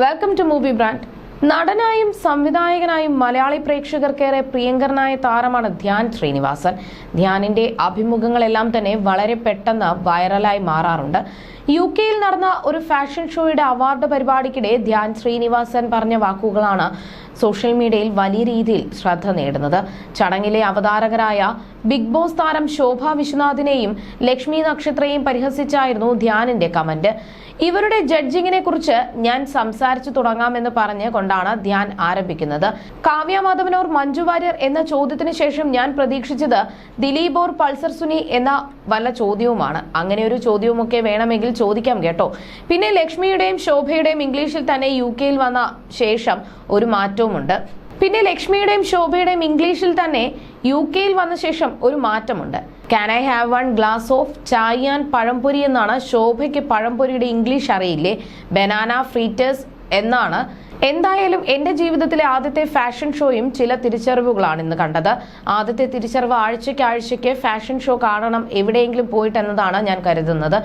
Welcome to movie brand നടനായും സംവിധായകനായും മലയാളി പ്രേക്ഷകർക്കേറെ പ്രിയങ്കരനായ താരമാണ് ധ്യാൻ ശ്രീനിവാസൻ. ധ്യാനിന്റെ അഭിമുഖങ്ങളെല്ലാം തന്നെ വളരെ പെട്ടെന്ന് വൈറലായി മാറാറുണ്ട്. യു കെയിൽ നടന്ന ഒരു ഫാഷൻ ഷോയുടെ അവാർഡ് പരിപാടിക്കിടെ ധ്യാൻ ശ്രീനിവാസൻ പറഞ്ഞ വാക്കുകളാണ് സോഷ്യൽ മീഡിയയിൽ വലിയ രീതിയിൽ ശ്രദ്ധ നേടുന്നത്. ചടങ്ങിലെ അവതാരകരായ ബിഗ് ബോസ് താരം ശോഭ വിശ്വനാഥിനെയും ലക്ഷ്മി നക്ഷത്രയെയും പരിഹസിച്ചായിരുന്നു ധ്യാനിന്റെ കമന്റ്. ഇവരുടെ ജഡ്ജിങ്ങിനെ കുറിച്ച് ഞാൻ സംസാരിച്ചു തുടങ്ങാമെന്ന് പറഞ്ഞ് കൊണ്ടാണ് ധ്യാൻ ആരംഭിക്കുന്നത്. കാവ്യ മാധവനോർ മഞ്ജു വാര്യർ എന്ന ചോദ്യത്തിന് ശേഷം ഞാൻ പ്രതീക്ഷിച്ചത് ദിലീപ് ഓർ പൾസർ സുനി എന്ന വല്ല ചോദ്യവുമാണ്. അങ്ങനെ ഒരു ചോദ്യവുമൊക്കെ വേണമെങ്കിൽ ചോദിക്കാം കേട്ടോ. പിന്നെ ലക്ഷ്മിയുടെയും ശോഭയുടെയും ഇംഗ്ലീഷിൽ തന്നെ യു കെയിൽ വന്ന ശേഷം ഒരു മാറ്റവുമുണ്ട്. പിന്നെ ലക്ഷ്മിയുടെയും ശോഭയുടെയും ഇംഗ്ലീഷിൽ തന്നെ യു കെയിൽ വന്ന ശേഷം ഒരു മാറ്റമുണ്ട്. Can I have one glass of chai and pazhampori എന്നാണ് ശോഭയ്ക്ക് പഴംപൊരിയുടെ ഇംഗ്ലീഷ് അറിയില്ലേ? ബനാന ഫ്രീറ്റേഴ്സ് എന്നാണ്. എന്തായാലും എന്റെ ജീവിതത്തിലെ ആദ്യത്തെ ഫാഷൻ ഷോയും ചില തിരിച്ചറിവുകളാണ് ഇന്ന് കണ്ടത്. ആദ്യത്തെ തിരിച്ചറിവ് ആഴ്ചയ്ക്ക് ആഴ്ചയ്ക്ക് ഫാഷൻ ഷോ കാണണം എവിടെയെങ്കിലും പോയിട്ട് എന്നതാണ് ഞാൻ കരുതുന്നത്.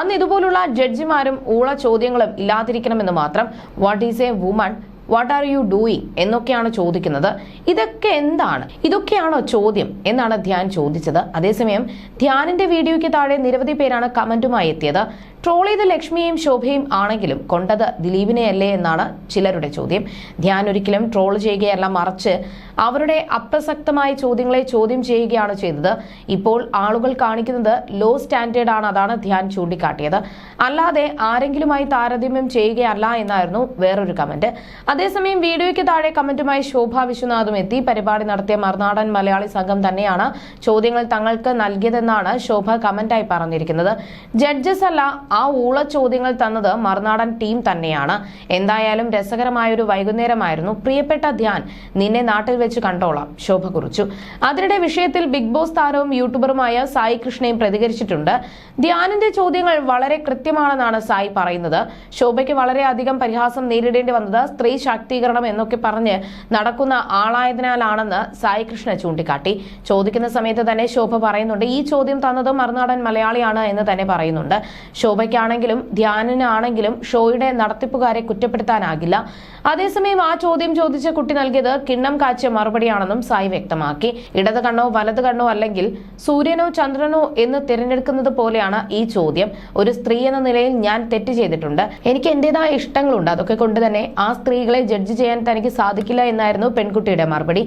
അന്ന് ഇതുപോലുള്ള ജഡ്ജിമാരും ഊള ചോദ്യങ്ങളും ഇല്ലാതിരിക്കണമെന്ന് മാത്രം. What is a woman what are you doing എന്നൊക്കെയാണ് ചോദിക്കുന്നത്. ഇതൊക്കെ എന്താണ്? ഇതൊക്കെയാണോ ചോദ്യം? എന്നാണ് ധ്യാൻ ചോദിച്ചത്. അതേസമയം ധ്യാനിന്റെ വീഡിയോയ്ക്ക് താഴെ നിരവധി പേരാണ് കമന്റുമായി എത്തിയത്. ട്രോൾ ചെയ്ത ലക്ഷ്മിയും ശോഭയും ആണെങ്കിലും കൊണ്ടത് ദിലീപിനെയല്ലേ എന്നാണ് ചിലരുടെ ചോദ്യം. ധ്യാൻ ഒരിക്കലും ട്രോൾ ചെയ്യുകയല്ല മറിച്ച് അവരുടെ അപ്രസക്തമായ ചോദ്യങ്ങളെ ചോദ്യം ചെയ്യുകയാണ് ചെയ്തത്. ഇപ്പോൾ ആളുകൾ കാണിക്കുന്നത് ലോ സ്റ്റാൻഡേർഡ് ആണ് അതാണ് ധ്യാൻ ചൂണ്ടിക്കാട്ടിയത്. അല്ലാതെ ആരെങ്കിലുമായി താരതമ്യം ചെയ്യുകയല്ല എന്നായിരുന്നു വേറൊരു കമന്റ്. അതേസമയം വീഡിയോയ്ക്ക് താഴെ കമന്റുമായി ശോഭ വിശ്വനാഥും എത്തി. പരിപാടി നടത്തിയ മറുനാടൻ മലയാളി സംഘം തന്നെയാണ് ചോദ്യങ്ങൾ തങ്ങൾക്ക് നൽകിയതെന്നാണ് ശോഭ കമന്റായി പറഞ്ഞിരിക്കുന്നത്. ജഡ്ജസ് അല്ല ആ ഊള ചോദ്യങ്ങൾ തന്നത് മറുനാടൻ ടീം തന്നെയാണ്. എന്തായാലും രസകരമായ ഒരു വൈകുന്നേരമായിരുന്നു. പ്രിയപ്പെട്ട ധ്യാൻ നിന്നെ നാട്ടിൽ വെച്ച് കണ്ടോളാം. ശോഭ കുറിച്ചു. അതിനിടെ വിഷയത്തിൽ ബിഗ് ബോസ് താരവും യൂട്യൂബറുമായ സായി കൃഷ്ണയും പ്രതികരിച്ചിട്ടുണ്ട്. ധ്യാനിന്റെ ചോദ്യങ്ങൾ വളരെ കൃത്യമാണെന്നാണ് സായി പറയുന്നത്. ശോഭയ്ക്ക് വളരെയധികം പരിഹാസം നേരിടേണ്ടി വന്നത് സ്ത്രീ ശാക്തീകരണം എന്നൊക്കെ പറഞ്ഞ് നടക്കുന്ന ആളായതിനാലാണെന്ന് സായി കൃഷ്ണ ചൂണ്ടിക്കാട്ടി. ചോദിക്കുന്ന സമയത്ത് തന്നെ ശോഭ പറയുന്നുണ്ട് ഈ ചോദ്യം തന്നത് മറുനാടൻ മലയാളിയാണ് എന്ന് തന്നെ പറയുന്നുണ്ട്. ശോഭയ്ക്കാണെങ്കിലും ധ്യാനിനാണെങ്കിലും ഷോയുടെ നടത്തിപ്പുകാരെ കുറ്റപ്പെടുത്താനാകില്ല. അതേസമയം ആ ചോദ്യം ചോദിച്ച കുട്ടി നൽകിയത് കിണ്ണം കാച്ചിയ മറുപടിയാണെന്നും സായി വ്യക്തമാക്കി. ഇടത് കണ്ണോ വലത് കണ്ണോ അല്ലെങ്കിൽ സൂര്യനോ ചന്ദ്രനോ എന്ന് തിരഞ്ഞെടുക്കുന്നത് പോലെയാണ് ഈ ചോദ്യം. ഒരു സ്ത്രീ എന്ന നിലയിൽ ഞാൻ തെറ്റ് ചെയ്തിട്ടുണ്ട്. എനിക്ക് എന്റേതായ ഇഷ്ടങ്ങളുണ്ട്. അതൊക്കെ കൊണ്ട് തന്നെ ആ സ്ത്രീകളെ ജഡ്ജ് ചെയ്യാൻ തനിക്ക് സാധിക്കില്ല എന്നായിരുന്നു പെൺകുട്ടിയുടെ മറുപടി.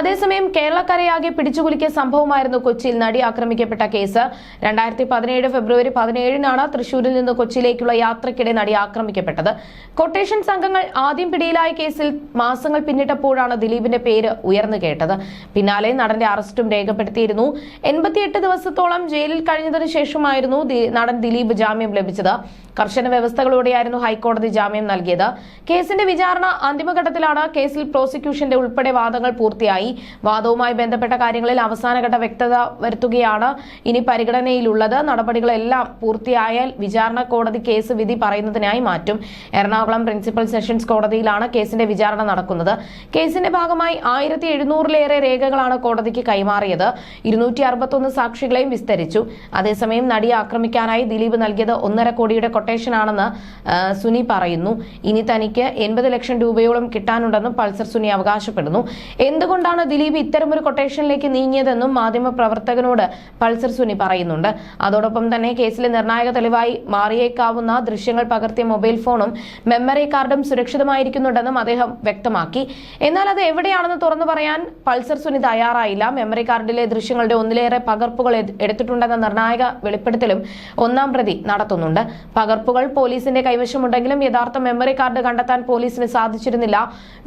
അതേസമയം കേരളക്കരയാകെ പിടിച്ചുകുലിക്കിയ സംഭവമായിരുന്നു കൊച്ചിയിൽ നടി ആക്രമിക്കപ്പെട്ട കേസ്. രണ്ടായിരത്തി പതിനേഴ് ഫെബ്രുവരി പതിനേഴിനാണ് തൃശൂരിൽ നിന്ന് കൊച്ചിയിലേക്കുള്ള യാത്രക്കിടെ നടി ആക്രമിക്കപ്പെട്ടത്. കൊട്ടേഷൻ സംഘങ്ങൾ ആദ്യം പിടിയിലായ കേസിൽ മാസങ്ങൾ പിന്നിട്ടപ്പോഴാണ് ദിലീപിന്റെ പേര് ഉയർന്നു കേട്ടത്. പിന്നാലെ നടന്റെ അറസ്റ്റും രേഖപ്പെടുത്തിയിരുന്നു. എൺപത്തിയെട്ട് ദിവസത്തോളം ജയിലിൽ കഴിഞ്ഞതിന് ശേഷമായിരുന്നു നടൻ ദിലീപ് ജാമ്യം ലഭിച്ചത്. കർശന വ്യവസ്ഥകളോടെയായിരുന്നു ഹൈക്കോടതി ജാമ്യം നൽകിയത്. കേസിന്റെ വിചാരണ അന്തിമഘട്ടത്തിലാണ്. കേസിൽ പ്രോസിക്യൂഷന്റെ ഉൾപ്പെടെ വാദങ്ങൾ പൂർത്തിയായി. വാദവുമായി ബന്ധപ്പെട്ട കാര്യങ്ങളിൽ അവസാനഘട്ട വ്യക്തത വരുത്തുകയാണ് ഇനി പരിഗണനയിലുള്ളത്. നടപടികളെല്ലാം പൂർത്തിയായാൽ വിചാരണ കോടതി കേസ് വിധി പറയുന്നതിനായി മാറ്റും. എറണാകുളം പ്രിൻസിപ്പൽ സെഷൻസ് കോടതിയിലാണ് കേസിന്റെ വിചാരണ നടക്കുന്നത്. കേസിന്റെ ഭാഗമായി ആയിരത്തി എഴുന്നൂറിലേറെ രേഖകളാണ് കോടതിക്ക് കൈമാറിയത്. ഇരുന്നൂറ്റി അറുപത്തൊന്ന് സാക്ഷികളെയും വിസ്തരിച്ചു. അതേസമയം നടിയെ ആക്രമിക്കാനായി ദിലീപ് നൽകിയത് ഒന്നര കോടിയുടെ കൊട്ടേഷനാണെന്ന് സുനി പറയുന്നു. ഇനി തനിക്ക് എൺപത് ലക്ഷം രൂപയോളം കിട്ടാനുണ്ടെന്നും പൾസർ സുനി അവകാശപ്പെടുന്നു. എന്തുകൊണ്ടാണ് ദിലീപ് ഇത്തരമൊരു കൊട്ടേഷനിലേക്ക് നീങ്ങിയതെന്നും മാധ്യമ പ്രവർത്തകനോട് പൾസർ സുനി പറയുന്നുണ്ട്. അതോടൊപ്പം തന്നെ കേസിലെ നിർണായക തെളിവായി മാറിയേക്കാവുന്ന ദൃശ്യങ്ങൾ പകർത്തിയ മൊബൈൽ ഫോണും മെമ്മറി കാർഡും സുരക്ഷിതമായിരിക്കുന്നുണ്ടെന്നും അദ്ദേഹം വ്യക്തമാക്കി. എന്നാൽ അത് എവിടെയാണെന്ന് തുറന്നു പറയാൻ പൾസർ സുനി തയ്യാറായില്ല. മെമ്മറി കാർഡിലെ ദൃശ്യങ്ങളുടെ ഒന്നിലേറെ പകർപ്പുകൾ എടുത്തിട്ടുണ്ടെന്ന നിർണായക വെളിപ്പെടുത്തലും ഒന്നാം പ്രതി നടത്തുന്നുണ്ട്. പകർപ്പുകൾ പോലീസിന്റെ കൈവശമുണ്ടെങ്കിലും യഥാർത്ഥ മെമ്മറി കാർഡ് കണ്ടെത്താൻ പോലീസിന് സാധിച്ചിരുന്നില്ല.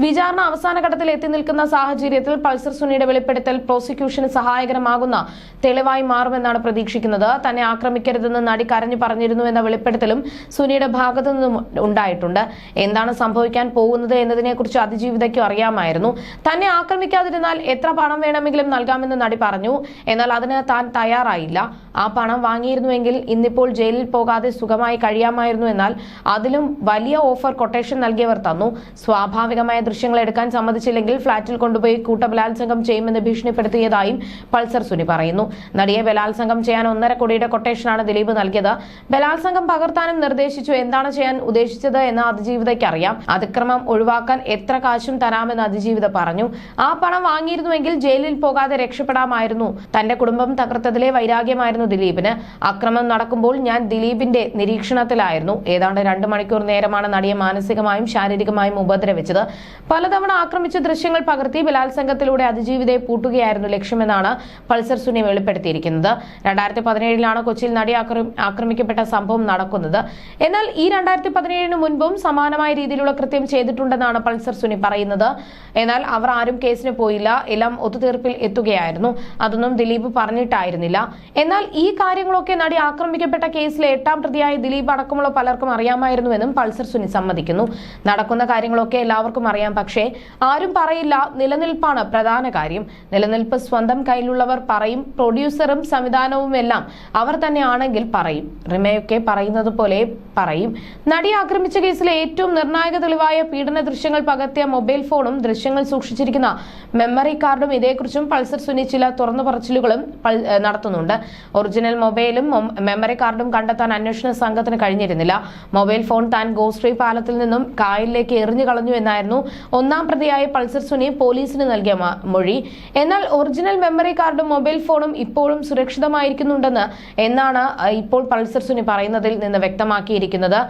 വിചാരണ അവസാന ഘട്ടത്തിൽ എത്തി നിൽക്കുന്ന സാഹചര്യത്തിൽ പൾസർ സുനിയുടെ വെളിപ്പെടുത്തൽ പ്രോസിക്യൂഷന് സഹായകരമാകുന്ന തെളിവായി മാറുമെന്നാണ് പ്രതീക്ഷിക്കുന്നത്. തന്നെ ആക്രമിക്കരുതെന്ന് നടി കരഞ്ഞു പറഞ്ഞിരുന്നു എന്ന വെളിപ്പെടുത്തലും സുനിയുടെ ഭാഗത്തു നിന്നും ഉണ്ടായിട്ടുണ്ട്. എന്താണ് സംഭവിക്കാൻ പോകുന്നത് എന്നതിനെക്കുറിച്ച് അതിജീവിതയ്ക്കും അറിയാമായിരുന്നു. തന്നെ ആക്രമിക്കാതിരുന്നാൽ എത്ര പണം വേണമെങ്കിലും നൽകാമെന്ന് നടി പറഞ്ഞു. എന്നാൽ അതിന് താൻ തയ്യാറായില്ല. ആ പണം വാങ്ങിയിരുന്നുവെങ്കിൽ ഇന്നിപ്പോൾ ജയിലിൽ പോകാതെ സുഖമായി കഴിയാമായിരുന്നു എന്നാൽ അതിലും വലിയ ഓഫർ കൊട്ടേഷൻ നൽകിയവർ തന്നു. സ്വാഭാവികമായ ദൃശ്യങ്ങൾ എടുക്കാൻ സമ്മതിച്ചില്ലെങ്കിൽ ഫ്ളാറ്റിൽ കൊണ്ടുപോയി കൂട്ടബലാത്സംഗം ചെയ്യുമെന്ന് ഭീഷണിപ്പെടുത്തിയതായും പൾസർ സുനി പറയുന്നു. നടിയെ ബലാത്സംഗം ചെയ്യാൻ ഒന്നര കോടിയുടെ കൊട്ടേഷനാണ് ദിലീപ് നൽകിയത്. ബലാത്സംഗം പകർത്താനും നിർദ്ദേശിച്ചു എന്താണ് ചെയ്യാൻ ഉദ്ദേശിച്ചത് എന്ന് അതിജീവിതയ്ക്ക് അറിയാം അതിക്രമം ഒഴിവാക്കാൻ എത്ര കാശും തരാമെന്ന് അതിജീവിത പറഞ്ഞു. ആ പണം വാങ്ങിയിരുന്നുവെങ്കിൽ ജയിലിൽ പോകാതെ രക്ഷപ്പെടാമായിരുന്നു. തന്റെ കുടുംബം തകർത്തതിലെ വൈരാഗ്യമായിരുന്നു ദിലീപിന്. അക്രമം നടക്കുമ്പോൾ ഞാൻ ദിലീപിന്റെ നിരീക്ഷണത്തിലായിരുന്നു. ഏതാണ്ട് രണ്ട് മണിക്കൂർ നേരമാണ് നടിയെ മാനസികമായും ശാരീരികമായും ഉപദ്രവിച്ചത്. പലതവണ ആക്രമിച്ച ദൃശ്യങ്ങൾ പകർത്തി ബലാത്സംഗത്തിലൂടെ അതിജീവിതയെ പൂട്ടുകയായിരുന്നു ലക്ഷ്യമെന്നാണ് പൾസർ സുനി വെളിപ്പെടുത്തിയിരിക്കുന്നത്. രണ്ടായിരത്തി പതിനേഴിലാണ് കൊച്ചിയിൽ നടി ആക്രമിക്കപ്പെട്ട സംഭവം നടക്കുന്നത്. എന്നാൽ ഈ രണ്ടായിരത്തി പതിനേഴിന് മുൻപും സമാനമായ രീതിയിലുള്ള കൃത്യം ചെയ്തിട്ടുണ്ടെന്നാണ് പൾസർ സുനി പറയുന്നത്. എന്നാൽ അവർ ആരും കേസിന് പോയില്ല. എല്ലാം ഒത്തുതീർപ്പിൽ എത്തുകയായിരുന്നു. അതൊന്നും ദിലീപ് പറഞ്ഞിട്ടായിരുന്നില്ല. എന്നാൽ ഈ കാര്യങ്ങളൊക്കെ നടി ആക്രമിക്കപ്പെട്ട കേസിലെ എട്ടാം പ്രതിയായ ദിലീപ് അടക്കമുള്ള പലർക്കും അറിയാമായിരുന്നുവെന്നും പൾസർ സുനി സമ്മതിക്കുന്നു. നടക്കുന്ന കാര്യങ്ങളൊക്കെ എല്ലാവർക്കും അറിയാം. പക്ഷേ ആരും പറയില്ല. നിലനിൽപ്പാണ് പ്രധാന കാര്യം. നിലനിൽപ്പ് സ്വന്തം കയ്യിലുള്ളവർ പറയും. പ്രൊഡ്യൂസറും സംവിധാനവും എല്ലാം അവർ തന്നെയാണെങ്കിൽ പറയും. റിമയൊക്കെ പറയുന്നത് പോലെ പറയും. നടി ആക്രമിച്ച കേസിലെ ഏറ്റവും നിർണായക തെളിവായ പീഡന ദൃശ്യങ്ങൾ പകർത്തിയ മൊബൈൽ ഫോണും ദൃശ്യങ്ങൾ സൂക്ഷിച്ചിരിക്കുന്ന മെമ്മറി കാർഡും ഇതേക്കുറിച്ചും പൾസർ സുനി ചില തുറന്നു പറച്ചിലുകളും നടത്തുന്നുണ്ട്. ഒറിജിനൽ മൊബൈലും മെമ്മറി കാർഡും കണ്ടെത്താൻ അന്വേഷണ സംഘത്തിന് കഴിഞ്ഞിരുന്നില്ല. മൊബൈൽ ഫോൺ താൻ ഗോശ്രീ പാലത്തിൽ നിന്നും കായലിലേക്ക് എറിഞ്ഞു കളഞ്ഞു എന്നായിരുന്നു ഒന്നാം പ്രതിയായ പൾസർ സുനി പോലീസിന് നൽകിയ മൊഴി. എന്നാൽ ഒറിജിനൽ മെമ്മറി കാർഡും മൊബൈൽ ഫോണും ഇപ്പോഴും സുരക്ഷിതമായിരിക്കുന്നുണ്ടെന്ന് എന്നാണ് ഇപ്പോൾ പൾസർ സുനി പറയുന്നതിൽ നിന്ന് വ്യക്തമാക്കിയിരിക്കുന്നത്.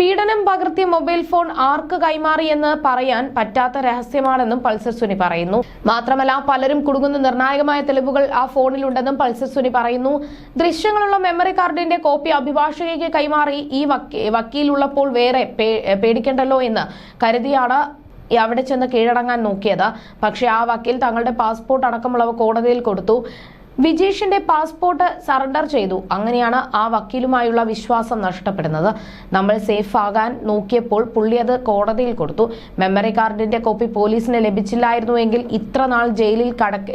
പീഡനം പകർത്തിയ മൊബൈൽ ഫോൺ ആർക്ക് കൈമാറിയെന്ന് പറയാൻ പറ്റാത്ത രഹസ്യമാണെന്നും പൾസർ സുനി പറയുന്നു. മാത്രമല്ല പലരും കുടുങ്ങുന്ന നിർണായകമായ തെളിവുകൾ ആ ഫോണിലുണ്ടെന്നും പൾസർ സുനി പറയുന്നു. ദൃശ്യങ്ങളുള്ള മെമ്മറി കാർഡിന്റെ കോപ്പി അഭിഭാഷകയ്ക്ക് കൈമാറി ഈ വക്കീ- വക്കീലുള്ളപ്പോൾ വേറെ പേടിക്കണ്ടല്ലോ എന്ന് കരുതിയാണ് അവിടെ ചെന്ന് കീഴടങ്ങാൻ നോക്കിയത്. പക്ഷേ ആ വക്കീൽ തങ്ങളുടെ പാസ്പോർട്ട് അടക്കമുള്ളവ കോടതിയിൽ കൊടുത്തു. വിജീഷിന്റെ പാസ്പോർട്ട് സറണ്ടർ ചെയ്തു. അങ്ങനെയാണ് ആ വക്കീലുമായുള്ള വിശ്വാസം നഷ്ടപ്പെടുന്നത്. നമ്മൾ സേഫ് ആകാൻ നോക്കിയപ്പോൾ പുള്ളി അത് കോടതിയിൽ കൊടുത്തു. മെമ്മറി കാർഡിന്റെ കോപ്പി പോലീസിന് ലഭിച്ചില്ലായിരുന്നുവെങ്കിൽ ഇത്ര നാൾ ജയിലിൽ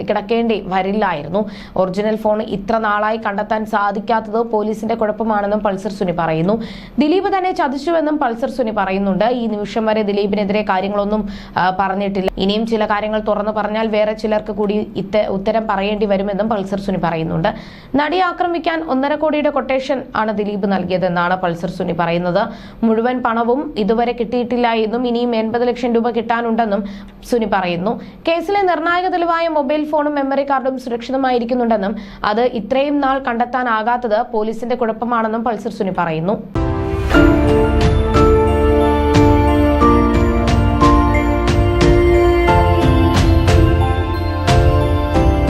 കിടക്കേണ്ടി വരില്ലായിരുന്നു. ഒറിജിനൽ ഫോൺ ഇത്ര നാളായി കണ്ടെത്താൻ സാധിക്കാത്തത് പോലീസിന്റെ കുഴപ്പമാണെന്നും പൾസർ സുനി പറയുന്നു. ദിലീപ് തന്നെ ചതിച്ചുവെന്നും പൾസർ സുനി പറയുന്നുണ്ട്. ഈ നിമിഷം വരെ ദിലീപിനെതിരെ കാര്യങ്ങളൊന്നും പറഞ്ഞിട്ടില്ല. ഇനിയും ചില കാര്യങ്ങൾ തുറന്നു പറഞ്ഞാൽ വേറെ ചിലർക്ക് കൂടി ഉത്തരം പറയേണ്ടി വരുമെന്നും പൾസർ സുനി പറയുന്നുണ്ട്. നടിയെ ആക്രമിക്കാൻ ഒന്നര കോടിയുടെ കൊട്ടേഷൻ ആണ് ദിലീപ് നൽകിയതെന്നാണ് പൾസർ സുനി പറയുന്നത്. മുഴുവൻ പണവും ഇതുവരെ കിട്ടിയിട്ടില്ല എന്നും ഇനിയും എൺപത് ലക്ഷം രൂപ കിട്ടാനുണ്ടെന്നും സുനി പറയുന്നു. കേസിലെ നിർണായക തെളിവായ മൊബൈൽ ഫോണും മെമ്മറി കാർഡും സുരക്ഷിതമായിരിക്കുന്നുണ്ടെന്നും അത് ഇത്രയും നാൾ കണ്ടെത്താനാകാത്തത് പോലീസിന്റെ കുഴപ്പമാണെന്നും പൾസർ സുനി പറയുന്നു.